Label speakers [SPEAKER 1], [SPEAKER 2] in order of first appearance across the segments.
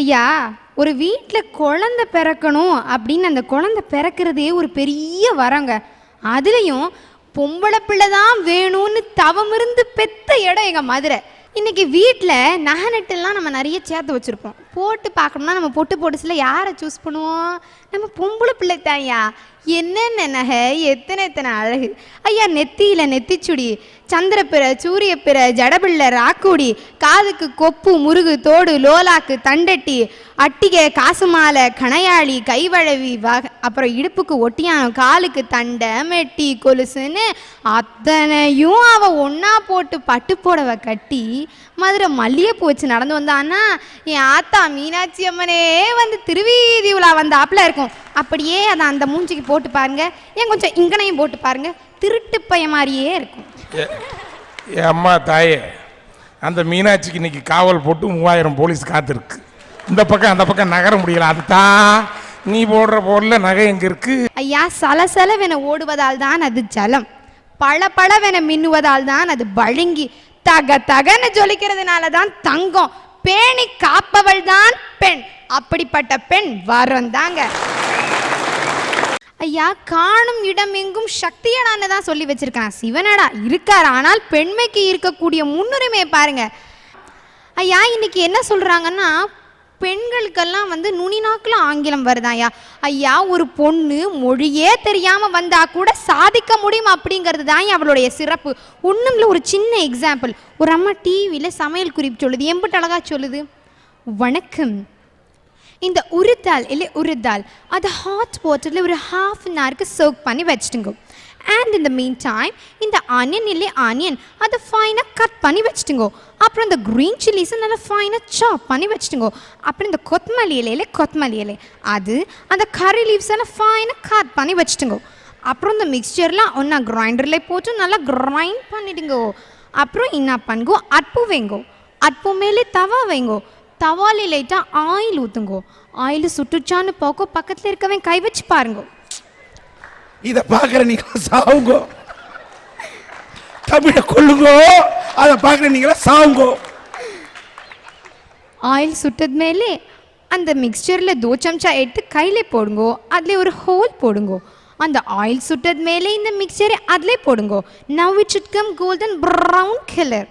[SPEAKER 1] ஐயா ஒரு வீட்டில் குழந்தை பிறக்கணும் அப்படின்னு அந்த குழந்தை பிறக்கிறதே ஒரு பெரிய வரங்க. அதுலேயும் பொம்பளை பிள்ளை தான் வேணும்னு தவம் இருந்து பெத்த இடம் எங்கள் மதுரை. இன்னைக்கு வீட்டில் நகை நட்டுலாம் நம்ம நிறைய சேர்த்து வச்சுருப்போம். போட்டு பார்க்கணும்னா நம்ம பொட்டு போட்டுச்சில் யாரை சூஸ் பண்ணுவோம்? நம்ம பொம்பளை பிள்ளை தான்யா என்னென்ன நகை எத்தனை எத்தனை அழகு. ஐயா நெத்தியில் நெத்திச்சுடி சந்திரப்பிற சூரியப்பிற ஜடபிள்ள ராக்குடி காதுக்கு கொப்பு முருகு தோடு லோலாக்கு தண்டட்டி அட்டிகை காசு மாலை கணையாளி கைவழவி வக அப்புறம் இடுப்புக்கு ஒட்டியானம் காலுக்கு தண்டை மெட்டி கொலுசுன்னு அத்தனையும் அவ ஒன்றா போட்டு பட்டு புடவை கட்டி மதுரை மல்லிகைப்பூ வச்சு நடந்து வந்தான்னா என் ஆத்தா மீனாட்சி அம்மனே வந்து திருவீதி உலா வந்தாப்புல இருக்கும். அப்படியே அதை அந்த மூஞ்சிக்கு போட்டு பாருங்க. ஏன் கொஞ்சம் இங்கனையும் போட்டு பாருங்க. திருட்டு பையன் மாதிரியே இருக்கும்.
[SPEAKER 2] என் அம்மா தாயே அந்த மீனாட்சிக்கு இன்னைக்கு காவல் போட்டு மூவாயிரம் போலீஸ் காத்திருக்கு. இந்த பக்கம் அந்த பக்கம் நகர முடியல. அதுதான் நீ போடுற போடல நகை எங்க இருக்கு?
[SPEAKER 1] ஐயா சலசலவென ஓடுவதால் தான் அது ஜலம். பள பளவென மின்னுவதால் தான் அது பழுங்கி தக தகன்னு ஜொலிக்கிறதுனால தான் தங்கம். பேணி காப்பவள் தான் பெண். அப்படிப்பட்ட பெண் வரம் தாங்க ஐயா காணும் இடம் எங்கும் சக்தியடான்னு தான் சொல்லி வச்சிருக்கான். சிவனடா இருக்கார். ஆனால் பெண்மைக்கு இருக்கக்கூடிய முன்னுரிமையை பாருங்க. ஐயா இன்னைக்கு என்ன சொல்றாங்கன்னா பெண்களுக்கெல்லாம் வந்து நுனிநாக்கில் ஆங்கிலம் வருதாயா ஐயா? ஒரு பொண்ணு மொழியே தெரியாமல் வந்தா கூட சாதிக்க முடியும் அப்படிங்கிறது தான் அவளுடைய சிறப்பு. ஒன்றும் இல்லை ஒரு சின்ன எக்ஸாம்பிள் ஒரு அம்மா டிவியில் சமையல் குறிப்பு சொல்லுது. எம்பிட்டு அழகாக சொல்லுது? வணக்கம். இந்த உருத்தால் இல்லை உருத்தால் அதை ஹாட் வாட்டரில் ஒரு ஹாஃப் அன் ஹவருக்கு சர்வ் பண்ணி வச்சுட்டுங்க. அண்ட் இந்த மீன் டைம் இந்த ஆனியன் இல்லை ஆனியன் அதை ஃபைனாக கட் பண்ணி வச்சுட்டுங்கோ. அப்புறம் இந்த க்ரீன் சில்லிஸை நல்லா ஃபைனாக சாப் பண்ணி வச்சுட்டுங்கோ. அப்புறம் இந்த கொத்தமல்லி இலையில கொத்தமல்லி இலை அது அந்த கறி லீவ்ஸ் எல்லாம் ஃபைனாக கட் பண்ணி வச்சுட்டுங்கோ. அப்புறம் இந்த மிக்சர்லாம் ஒன்றா கிரைண்டரில் போட்டு நல்லா கிரைண்ட் பண்ணிவிடுங்கோ அப்புறம் என்ன பண்ணுங்கோ அட்பு வைங்கோ. அட்பு மேலே தவா வைங்கோ. தவாலி லைட்டாக ஆயில் ஊற்றுங்கோ ஆயில் சுட்டுச்சான்னு போக்கோ பக்கத்தில் இருக்கவன் கை வச்சு பாருங்கோ.
[SPEAKER 3] இதை பார்க்குற நீங்களா சாவுங்கோ. தமிழை கொள்ளுங்கோ அதை பார்க்குற நீங்களா சாவுங்கோ.
[SPEAKER 1] ஆயில் சுட்டது மேலே அந்த மிக்சரில் தோ சம்ச்சா எடுத்து கையில் போடுங்கோ அதில் ஒரு ஹோல் போடுங்கோ. அந்த ஆயில் சுட்டது மேலே இந்த மிக்சரை அதிலே போடுங்கோ. Now it should come golden brown colour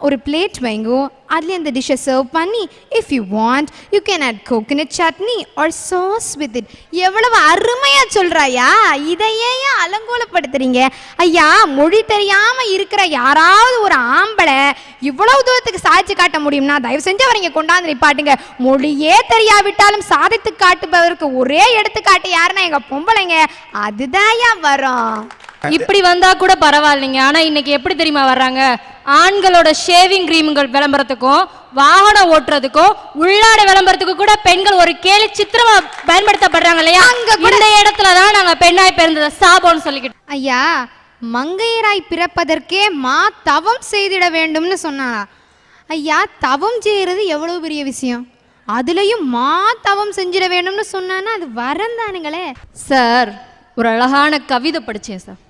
[SPEAKER 1] ஒரு பிளேட் வைங்கோ அதுலேயே இந்த டிஷ்ஷை சர்வ் பண்ணி if you want you can add coconut chutney or sauce with it எவ்வளவு அருமையாக சொல்கிறாயா இதையே ஏன் அலங்கோலப்படுத்துறீங்க? ஐயா மொழி தெரியாமல் இருக்கிற யாராவது ஒரு ஆம்பளை இவ்வளவு தூரத்துக்கு சாதிச்சு காட்ட முடியும்னா தயவு செஞ்சு அவரை இங்கே கொண்டாந்து நிப்பாட்டுங்க. மொழியே தெரியாவிட்டாலும் சாதித்து காட்டுபவருக்கு ஒரே எடுத்துக்காட்டு யாருன்னா எங்கள் பொம்பளைங்க. அதுதான்யா வரும்.
[SPEAKER 4] இப்படி வந்தா கூட பரவாயில்லைங்க. ஆனா இன்னைக்கு எப்படி தெரியுமா வர்றாங்க? ஆண்களோட ஷேவிங் கிரீம்கள் விளம்பரத்துக்கும் வாகனம் ஓட்டுறதுக்கும் உள்ளாடை விளம்பரத்துக்கு கூட பெண்கள் ஒரு கேலி சித்திரமா பயன்படுத்தப்படுறாங்க இல்லையா? இந்த இடத்துல தான் நாங்க பெண்ணாய் பிறந்தத. சாபம்னு சொல்லிக்கிட்டு.
[SPEAKER 1] ஐயா மங்கையராய் பிறப்பதற்கே மா தவம் செய்திட வேண்டும்னு சொன்னாளா ஐயா தவம் செய்யறது எவ்வளவு பெரிய விஷயம்? அதுலயும் மா தவம் செஞ்சிட வேண்டும்னு சொன்னான்னா அது வரம் தானுங்களே.
[SPEAKER 4] சார் ஒரு அழகான கவிதை படிச்சேன் சார்.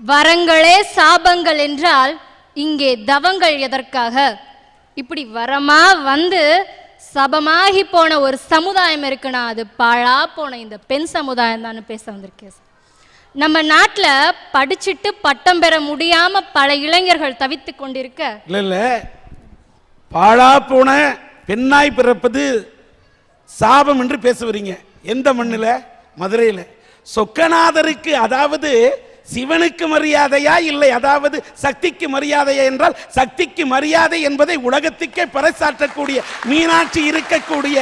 [SPEAKER 4] வரங்களே சாபங்கள் என்றால் இங்கே தவங்கள் எதற்காக? இப்படி வரமா வந்து சபமாகி போன ஒரு சமுதாயம் இருக்குன்னா அது பாழா போன இந்த பெண் சமுதாயம் தான் பேச வந்திருக்கேன் சார் நம்ம நாட்டில் படிச்சுட்டு பட்டம் பெற முடியாம பல இளைஞர்கள் தவித்து கொண்டிருக்க.
[SPEAKER 3] இல்லை இல்லை. பாழா போன பெண்ணாய் பிறப்பது சாபம் என்று பேச வரீங்க. எந்த மண்ணில்? மதுரையில். சொக்கநாதருக்கு அதாவது சிவனுக்கு மரியாதையா இல்லை? அதாவது சக்திக்கு மரியாதையா என்றால் சக்திக்கு மரியாதை என்பதை உலகத்துக்கே பறைசாற்றக்கூடிய மீனாட்சி இருக்கக்கூடிய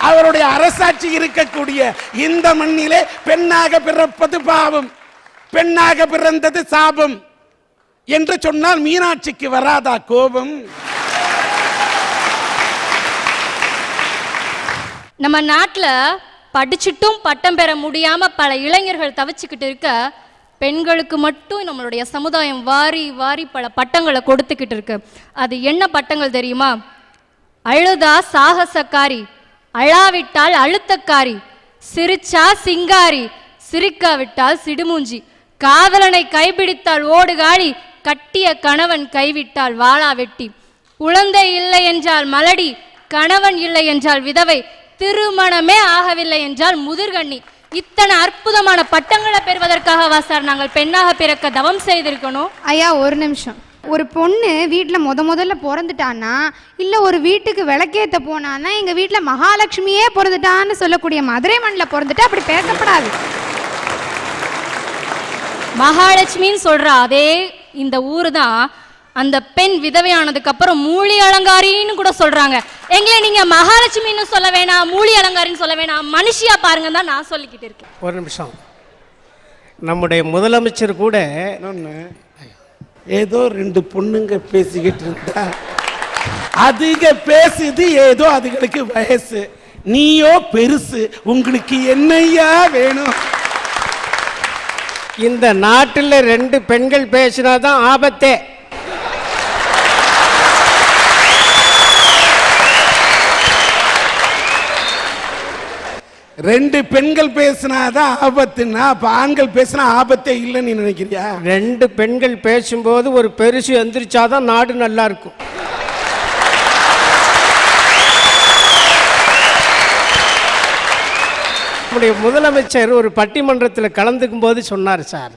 [SPEAKER 3] அவருடைய அரசாட்சி இருக்கக்கூடிய இந்த மண்ணிலே பெண்ணாக பிறப்பது பாவம் பெண்ணாக பிறந்தது சாபம் என்று சொன்னால் மீனாட்சிக்கு வராதா கோபம்?
[SPEAKER 4] நம்ம நாட்டில் படிச்சுட்டும் பட்டம் பெற முடியாம பல இளைஞர்கள் தவிச்சுக்கிட்டு இருக்க பெண்களுக்கு மட்டும் நம்மளுடைய சமுதாயம் வாரி வாரி பல பட்டங்களை கொடுத்துக்கிட்டு இருக்கு. அது என்ன பட்டங்கள் தெரியுமா? அழுதா சாகசக்காரி அழாவிட்டால் அழுத்தக்காரி சிரிச்சா சிங்காரி சிரிக்காவிட்டால் சிடுமூஞ்சி காதலனை கைப்பிடித்தால் ஓடுகாடி கட்டிய கணவன் கைவிட்டால் வாளா வெட்டி குழந்தை இல்லை என்றால் மலடி கணவன் இல்லை என்றால் விதவை திருமணமே ஆகவில்லை என்றால் முதிர்கண்ணி இத்தனை அற்புதமான பட்டங்களை பெறுவதற்காகவா சார் நாங்கள் பெண்ணாக பிறக்க தவம் செய்திருக்கணும்.
[SPEAKER 1] ஐயா ஒரு நிமிஷம். ஒரு பொண்ணு வீட்டில் முத முதல்ல பிறந்துட்டான்னா இல்லை ஒரு வீட்டுக்கு விளக்கேற்ற போனான்னா எங்கள் வீட்டில் மகாலட்சுமியே பிறந்துட்டான்னு சொல்லக்கூடிய மதுரை மண்ணில் பிறந்துட்டா அப்படி பேசப்படாது.
[SPEAKER 4] மகாலட்சுமின்னு சொல்ற அதே இந்த ஊரு தான் அந்த பெண் விதவையானதுக்கு அப்புறம் மூலி அலங்காரின்னு கூட சொல்றாங்க. எங்களை நீங்க மகாலட்சுமின்னு சொல்ல வேணாம் மூலி அலங்காரின்னு சொல்ல வேணாம். மனுஷியா பாருங்க தான் நான் சொல்லிக்கிட்டு இருக்கேன்.
[SPEAKER 5] ஒரு நிமிஷம். நம்முடைய முதலமைச்சர் கூட
[SPEAKER 3] ஏதோ ரெண்டு பொண்ணுங்க பேசிக்கிட்டு இருந்தா அதுக பேசுது ஏதோ அதுகளுக்கு வயசு. நீயோ பெருசு உங்களுக்கு என்னையா வேணும்?
[SPEAKER 5] இந்த நாட்டில் ரெண்டு பெண்கள் பேசினாதான் ஆபத்தே.
[SPEAKER 3] ரெண்டு பெண்கள் பேசினாதான் ஆபத்துன்னா அப்ப ஆண்கள் பேசினா ஆபத்தே இல்லைன்னு நினைக்கிறியா?
[SPEAKER 5] ரெண்டு பெண்கள் பேசும்போது ஒரு பெருசு எந்திரிச்சாதான் நாடு நல்லா இருக்கும். நம்முடைய முதலமைச்சர் ஒரு பட்டிமன்றத்தில் கலந்துக்கும் போது சொன்னார் சார்.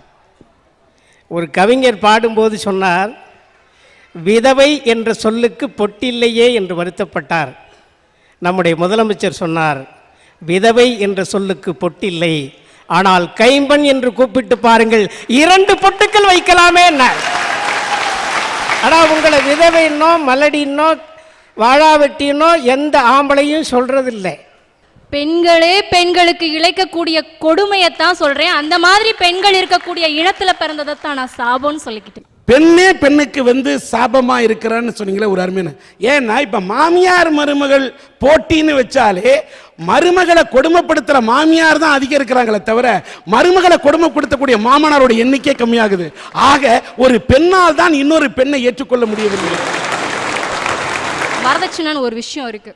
[SPEAKER 5] ஒரு கவிஞர் பாடும்போது சொன்னார் விதவை என்ற சொல்லுக்கு பொட்டில்லையே என்று வருத்தப்பட்டார். நம்முடைய முதலமைச்சர் சொன்னார் விதவை என்ற சொல்லுக்கு பொட்டில்லை. ஆனால் கைம்பன் என்று கூப்பிட்டு பாருங்கள் இரண்டு பொட்டுக்கள் வைக்கலாமே என்ன? ஆனால் உங்களை விதவைன்னோ மலடின்னோ வாழாவெட்டினோ எந்த ஆம்பளையும் சொல்றதில்லை.
[SPEAKER 4] பெண்களே பெண்களுக்கு இழைக்கக்கூடிய கொடுமையைத்தான் சொல்றேன். அந்த மாதிரி பெண்கள் இருக்கக்கூடிய இனத்துல பிறந்ததைத்தான் நான் சாபம்னு சொல்லிக்கிட்டேன்.
[SPEAKER 3] பெண்ணே பெண்ணுக்கு வந்து சாபமா இருக்கிறான்னு சொன்னீங்களே ஒரு அருமையான. ஏன்னா இப்ப மாமியார் மருமகள் போட்டின்னு வச்சாலே மருமகளை கொடுமைப்படுத்துற மாமியார் தான் அதிகம் இருக்கிறாங்களே தவிர மருமகளை கொடுமைப்படுத்தக்கூடிய மாமனாரோட எண்ணிக்கை கம்மியாகுது. ஆக ஒரு பெண்ணால் தான் இன்னொரு பெண்ணை ஏற்றுக்கொள்ள முடியவில்லை.
[SPEAKER 4] வரதட்சணைன்னு ஒரு விஷயம் இருக்கு.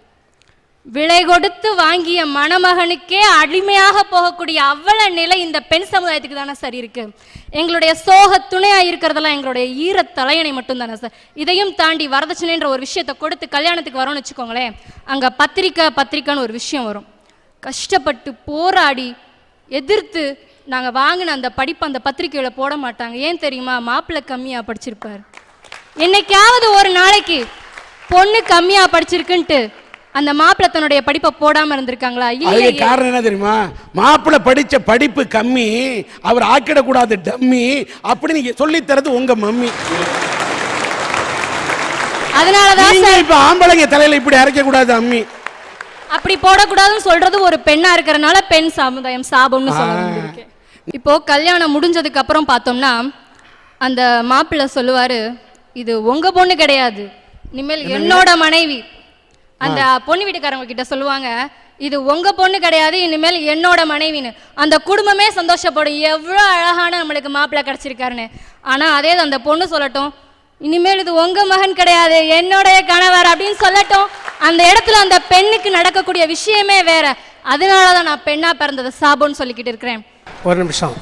[SPEAKER 4] விலை கொடுத்து வாங்கிய மணமகனுக்கே அடிமையாக போகக்கூடிய அவ்வளவு நிலை இந்த பெண் சமுதாயத்துக்கு தானே சார் இருக்கு? எங்களுடைய சோக துணையா இருக்கிறதெல்லாம் எங்களுடைய ஈர தலையணை மட்டும் தானே சார்? இதையும் தாண்டி வரதட்சணைன்ற ஒரு விஷயத்தை கொடுத்து கல்யாணத்துக்கு வரோம்னு வச்சுக்கோங்களேன் அங்க பத்திரிக்கை பத்திரிக்கைன்னு ஒரு விஷயம் வரும். கஷ்டப்பட்டு போராடி எதிர்த்து நாங்க வாங்கின அந்த படிப்பு அந்த பத்திரிக்கையில் போட மாட்டாங்க. ஏன் தெரியுமா? மாப்பிள்ளை கம்மியா படிச்சிருப்பார். என்னைக்காவது ஒரு நாளைக்கு பொண்ணு கம்மியா படிச்சிருக்குன்ட்டு அந்த மாப்பிள்ளை தன்னுடைய படிப்பை போடாம இருந்திருக்காங்களா?
[SPEAKER 3] அதுக்கு
[SPEAKER 4] இல்லையே.
[SPEAKER 3] காரணம் என்ன தெரியுமா? மாப்பிள்ளை படிச்ச படிப்பு கம்மி அவர் ஆக்கிடக்கூடாது டம்மி அப்படி நீங்க சொல்லி தரது உங்க மம்மி.
[SPEAKER 4] அதனாலதான்
[SPEAKER 3] நீங்க
[SPEAKER 4] சார்
[SPEAKER 3] இப்ப ஆம்பளைங்க தலையில இப்படி அரைக்க கூடாது அம்மி.
[SPEAKER 4] அப்படி போடக்கூடாதுன்னு சொல்றது ஒரு பெண்ணா இருக்கறனால பெண் சமுதாயம் சாபம்னு சொல்ல வந்திருக்கேன் இப்போ கல்யாணம் முடிஞ்சதுக்கு அப்புறம் பார்த்தோம்னா அந்த மாப்பிள்ளை சொல்லுவாரு இது உங்க பொண்ணு கிடையாது. இனிமேல் என்னோட மனைவி. அந்த பொண்ணு வீட்டுக்காரங்க கிட்ட சொல்லுவாங்க இது உங்க பொண்ணு கிடையாது இனிமேல் என்னோட மனைவின்னு. அந்த குடும்பமே சந்தோஷப்படும். எவ்வளோ அழகான நம்மளுக்கு மாப்பிள்ளை கிடைச்சிருக்காருன்னு. ஆனா அதே அந்த பொண்ணு சொல்லட்டும் இனிமேல் இது உங்க மகன் கிடையாது என்னுடைய கணவர் அப்படின்னு சொல்லட்டும் அந்த இடத்துல அந்த பெண்ணுக்கு நடக்கக்கூடிய விஷயமே வேற. அதனால தான் நான் பெண்ணா பிறந்தது சாபம்னு சொல்லிக்கிட்டு இருக்கிறேன்.
[SPEAKER 5] ஒரு நிமிஷம்.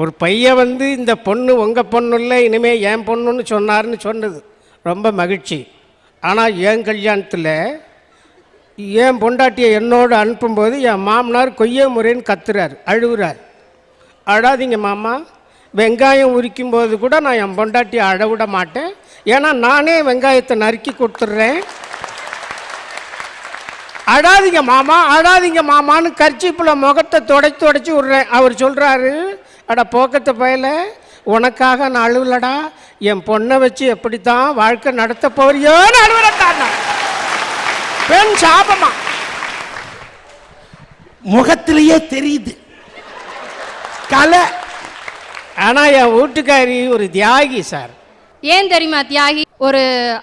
[SPEAKER 5] ஒரு பையன் வந்து இந்த பொண்ணு உங்கள் பொண்ணு இல்லை இனிமேல் என் பொண்ணுன்னு சொன்னார்னு சொன்னது. ரொம்ப மகிழ்ச்சி. ஆனால் என் கல்யாணத்தில் என் பொண்டாட்டியை என்னோடு அனுப்பும்போது என் மாமனார் கொய்ய முறைன்னு கத்துறார் அழுகுறார் அழாதீங்க மாமா. வெங்காயம் உரிக்கும் போது கூட நான் என் பொண்டாட்டியை அழவிட மாட்டேன். ஏன்னா நானே வெங்காயத்தை நறுக்கி கொடுத்துட்றேன். அழாதீங்க மாமா அழாதீங்க மாமான்னு கர்ச்சிப்பில் முகத்தை தொடச்சி தொடச்சி விட்றேன். அவர் சொல்கிறாரு அட போக்கத்தை பயல உனக்காக நான் அழுவலடா. என் பொண்ணை வச்சு எப்படித்தான் வாழ்க்கை நடத்த போறியோன்னு அழுவலட்டான் பெண் சாபமா?
[SPEAKER 3] முகத்திலேயே தெரியுது. கலை.
[SPEAKER 5] ஆனால் என் வீட்டுக்காரி ஒரு தியாகி சார்.
[SPEAKER 4] ஏன் தெரியுமா தியாகி? ஒரு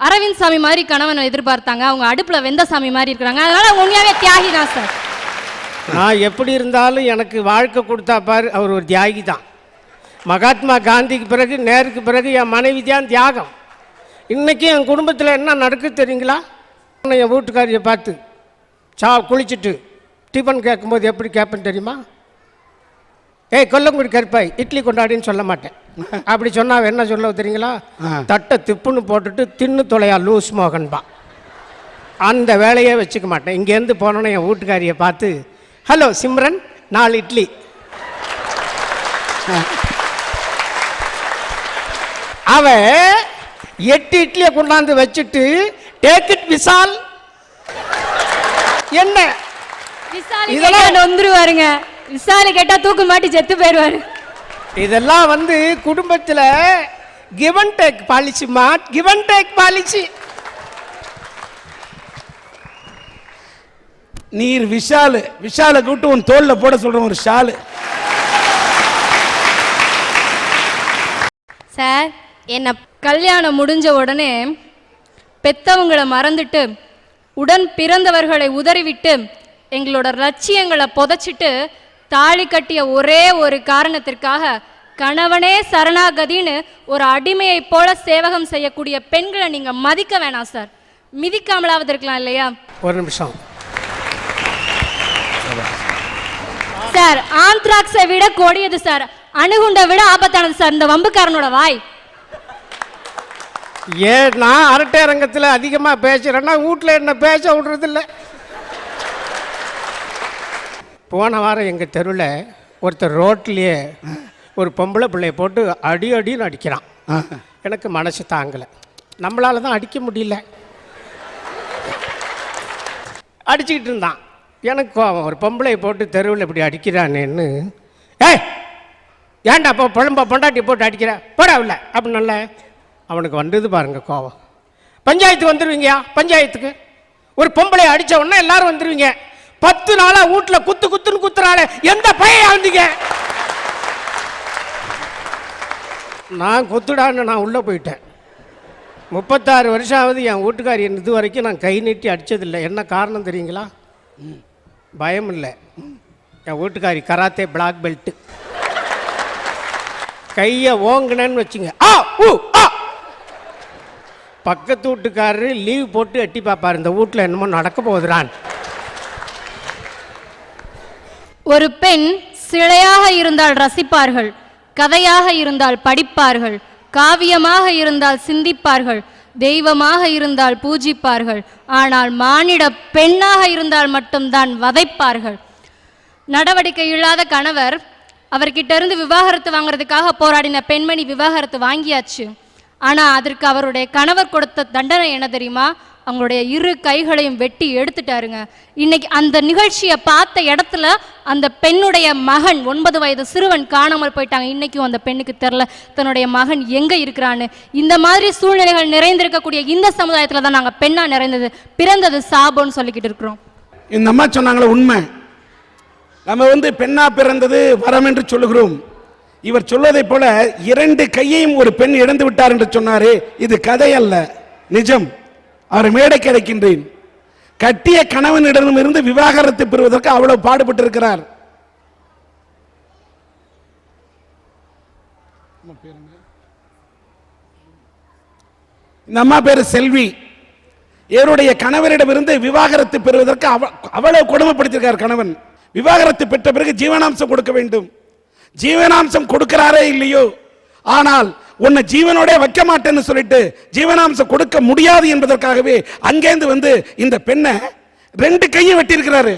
[SPEAKER 4] அரவிந்த் சாமி மாதிரி கணவனை எதிர்பார்த்தாங்க. அவங்க அடுப்புல வெந்த சாமி மாதிரி இருக்கிறாங்க. அதனால உண்மையாவே தியாகி தான் சார்.
[SPEAKER 5] நான் எப்படி இருந்தாலும் எனக்கு வாழ்க்கை கொடுத்தா பாரு அவர் ஒரு தியாகி தான். மகாத்மா காந்திக்கு பிறகு நேருக்கு பிறகு என் மனைவி தான் தியாகம். இன்றைக்கி என் குடும்பத்தில் என்ன நடக்கு தெரியுங்களா? என் வீட்டுக்காரியை பார்த்து சா குளிச்சுட்டு டிஃபன் கேட்கும்போது எப்படி கேட்பேன் தெரியுமா? ஏய் கொல்லங்குடி கருப்பாய் இட்லி கொண்டாடின்னு சொல்ல மாட்டேன். அப்படி சொன்னா அவன் என்ன சொல்ல தெரியுங்களா. தட்டை திப்புன்னு போட்டுட்டு தின்னு தொலையா லூஸ் மோகன்பா அந்த வேலையே வச்சுக்க மாட்டேன். இங்கேருந்து போனோன்னே என் வீட்டுக்காரியை பார்த்து ஹலோ சிம்ரன் நாலு இட்லி அவ எட்டு இட்லியை கொண்டாந்து வச்சுட்டு டேக் இட் விசால் என்ன? இதெல்லாம்
[SPEAKER 4] கேட்டா வந்துருவாருங்க. விசாலி கேட்டா தூக்கு மாட்டி செத்து போயிருவாரு
[SPEAKER 5] இதெல்லாம் வந்து குடும்பத்தில் கிவ் அண்ட் டேக் பாலிசிமா கிவ் அண்ட் டேக் பாலிசி
[SPEAKER 3] நீர் விஷாலு. விஷாலை கூப்பிட்டு உன் தோல்ல போட சொல்றேன் ஒரு ஷாலு.
[SPEAKER 4] சார் என்ன கல்யாணம் முடிஞ்ச உடனே பெத்தவங்களை மறந்துட்டு உடன் பிறந்தவர்களை உதறிவிட்டு எங்களோட லட்சியங்களை புதைச்சிட்டு தாலி கட்டிய ஒரே ஒரு காரணத்திற்காக கணவனே சரணாகதின்னு ஒரு அடிமையைப் போல சேவகம் செய்யக்கூடிய பெண்களை நீங்க மதிக்க வேணாம் சார். மிதிக்காமலாவது இருக்கலாம் இல்லையா?
[SPEAKER 5] ஒரு நிமிஷம்.
[SPEAKER 4] சார். ஆந்த்ராக்ஸை விட கொடியது சார். அணுகுண்டை விட ஆபத்தானது சார். இந்த வம்புக்காரனோட வாய்.
[SPEAKER 5] ஏன் நான் அரட்டை அரங்கத்தில் அதிகமாக பேசுகிறேன்னா வீட்டில் என்ன பேச விடுறதில்ல. போன வாரம் எங்கள் தெருவில் ஒருத்தர் ரோட்லேயே ஒரு பொம்பளை பிள்ளைய போட்டு அடி அடின்னு அடிக்கிறான். எனக்கு மனசு தாங்கலை. நம்மளால தான் அடிக்க முடியல. அடிச்சுக்கிட்டு இருந்தான். எனக்கு கோவம். ஒரு பொம்பளை போட்டு தெருவில் இப்படி அடிக்கிறானேன்னு. ஏய்! ஏன்டா அப்போ புழம்ப பொண்டாட்டி போட்டு அடிக்கிற? போடாவில்ல இல்லை அவனுக்கு வந்தது பாருங்க கோவம். பஞ்சாயத்துக்கு வந்துடுவீங்கயா பஞ்சாயத்துக்கு. ஒரு பொம்பளை அடித்த உடனே எல்லாரும் வந்துடுவீங்க பத்து நாளாக வீட்டில் குத்து குத்துன்னு குத்துறாளே. எந்த பையன் வந்தீங்க? நான் குத்துடான்னு நான் உள்ளே போயிட்டேன். முப்பத்தாறு வருஷம் ஆகுது என் வீட்டுக்காரி இது வரைக்கும் நான் கை நீட்டி அடித்ததில்லை என்ன காரணம் தெரியுங்களா? பயம் இல்லை என் வீட்டுக்காரி கராத்தே பிளாக் பெல்ட்டு கையை ஓங்குனேன்னு வச்சுங்க. ஆ ஊ ஆ. பக்கத்து வீட்டுக்காரரு லீவ் போட்டு எட்டி பார்ப்பார். இந்த வீட்டில் என்னமோ நடக்க போகுதுறான்.
[SPEAKER 4] ஒரு பெண் சிலையாக இருந்தால் ரசிப்பார்கள் கதையாக இருந்தால் படிப்பார்கள் காவியமாக இருந்தால் சிந்திப்பார்கள் தெய்வமாக இருந்தால் பூஜிப்பார்கள். ஆனால் மானிட பெண்ணாக இருந்தால் மட்டும்தான் வதைப்பார்கள். நடவடிக்கை இல்லாத கணவர் அவர்கிட்ட இருந்து விவாகரத்து வாங்குறதுக்காக போராடின பெண்மணி விவாகரத்து வாங்கியாச்சு. ஆனால் அதற்கு அவருடைய கணவர் கொடுத்த தண்டனை என்ன தெரியுமா? அவங்களுடைய இரு கைகளையும் வெட்டி எடுத்துட்டாருங்க. இன்னைக்கு அந்த நிகழ்ச்சியை பார்த்த இடத்துல அந்த பெண்ணுடைய மகன் ஒன்பது வயது சிறுவன் காணாமல் போயிட்டாங்க. இன்னைக்கும் அந்த பெண்ணுக்கு தெரில தன்னுடைய மகன் எங்கே இருக்கிறான்னு. இந்த மாதிரி சூழ்நிலைகள் நிறைந்திருக்கக்கூடிய இந்த சமுதாயத்தில் தான் நாங்கள் பெண்ணாக நிறைந்தது பிறந்தது சாபம்னு சொல்லிக்கிட்டு இருக்கிறோம்.
[SPEAKER 3] இந்த அம்மா சொன்னாங்களே உண்மை. நம்ம வந்து பெண்ணா பிறந்தது வரம் என்று சொல்லுகிறோம். இவர் சொல்வதைப் போல இரண்டு கையையும் ஒரு பெண் இழந்து விட்டார் என்று சொன்னாரே இது கதை அல்ல நிஜம். அவர் மேடை கிடைக்கின்றேன். கட்டிய கணவனிடம் இருந்து விவாகரத்து பெறுவதற்கு அவ்வளவு பாடுபட்டு இருக்கிறார் இந்த அம்மா பேரு செல்வி. இவருடைய கணவரிடமிருந்து விவாகரத்து பெறுவதற்கு அவ- அவ்வளவு கொடுமைப்படுத்தியிருக்கார் கணவன். விவாகரத்து பெற்ற பிறகு ஜீவனாம்சம் கொடுக்க வேண்டும். ஜீவனாம்சம் கொடுக்கிறாரே இல்லையோ? ஆனால் உன்னை ஜீவனோட வைக்க மாட்டேன்னு சொல்லிட்டு ஜீவனாம்சம் கொடுக்க முடியாது என்பதற்காகவே அங்கேருந்து வந்து இந்த பெண்ணை ரெண்டு கையும் வெட்டியிருக்கிறாரு.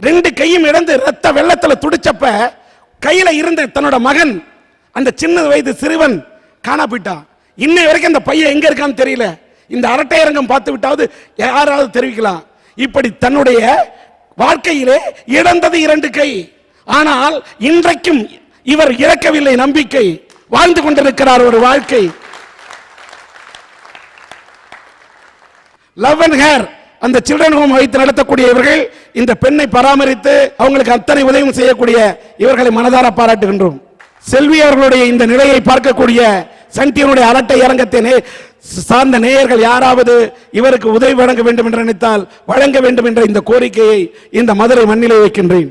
[SPEAKER 3] ரெண்டு கையும் இழந்து ரத்த வெள்ளத்தில் துடிச்சப்ப கையில் இருந்த தன்னோட மகன் அந்த சின்ன வயது சிறுவன் காணா போயிட்டான். இன்ன வரைக்கும் அந்த பையன் எங்கே இருக்கான்னு தெரியல. இந்த அரட்டையரங்கம் பார்த்து விட்டாவது யாராவது தெரிவிக்கலாம். இப்படி தன்னுடைய வாழ்க்கையிலே இழந்தது இரண்டு கை. ஆனால் இன்றைக்கும் இவர் இறக்கவில்லை நம்பிக்கை. வாழ்ந்து கொண்டிருக்கிறார் ஒரு வாழ்க்கை. லவ் அண்ட் ஹேர் அந்த சில்ட்ரன் ஹோம் வைத்து நடத்தக்கூடிய இவர்கள் இந்த பெண்ணை பராமரித்து அவங்களுக்கு அத்தனை உதவியும் செய்யக்கூடிய இவர்களை மனதார பாராட்டுகின்றோம். செல்வி அவர்களுடைய இந்த நிலையை பார்க்கக்கூடிய சன்டியனுடைய அரட்டை அரங்கத்தை சார்ந்த நேயர்கள் யாராவது இவருக்கு உதவி வழங்க வேண்டும் என்று நினைத்தால் வழங்க வேண்டும் என்ற இந்த கோரிக்கையை இந்த மதுரை மண்ணிலே வைக்கின்றேன்.